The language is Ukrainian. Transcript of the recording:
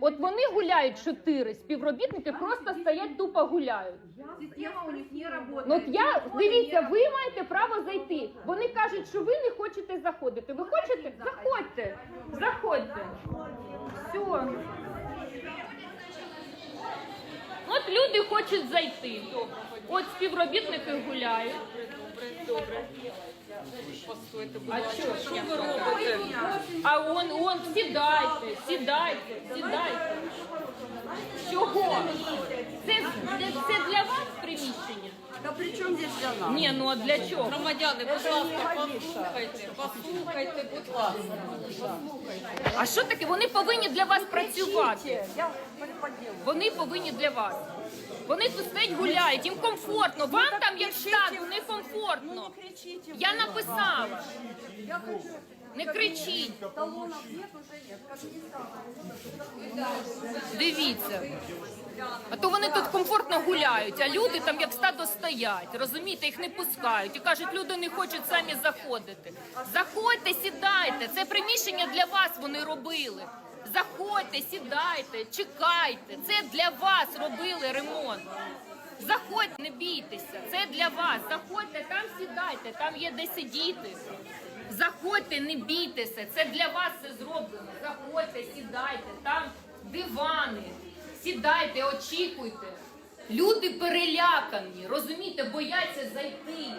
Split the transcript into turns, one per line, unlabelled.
От вони гуляють чотири, співробітники просто стоять тупо гуляють.
Система у них не работает.
Ну от я дивіться, ви маєте право зайти. Вони кажуть, що ви не хочете заходити. Ви хочете? Заходьте, заходьте. Все. От люди хочуть зайти. От співробітники гуляють. А що? Що ви робите? А он, он, сідайте, сідайте, сідайте. Чого? Це, це, це для вас приміщення?
Да при чем здесь для нас?
Ні, ну а для чого?
Громадяни, будь ласка, послухайте, послухайте, будь ласка.
А що таке? Вони повинні для вас працювати.
Я.
Вони повинні для вас. Вони тут стоять гуляють, їм комфортно. Вам там як штату не комфортно.
Кричите.
Я написала.
Я хочу.
Не кричіть.
Не.
Дивіться. А то вони тут комфортно гуляють, а люди там як стадо стоять. Розумієте, їх не пускають. І кажуть, люди не хочуть самі заходити. Заходьте, сідайте. Це приміщення для вас вони робили. Заходьте, сідайте, чекайте. Це для вас робили ремонт. Заходьте, не бійтеся. Це для вас. Заходьте, там сідайте, там є де сидіти. Заходьте, не бійтеся. Це для вас все зроблено. Заходьте, сідайте, там дивани. Сідайте, очікуйте. Люди перелякані, розумієте, бояться зайти.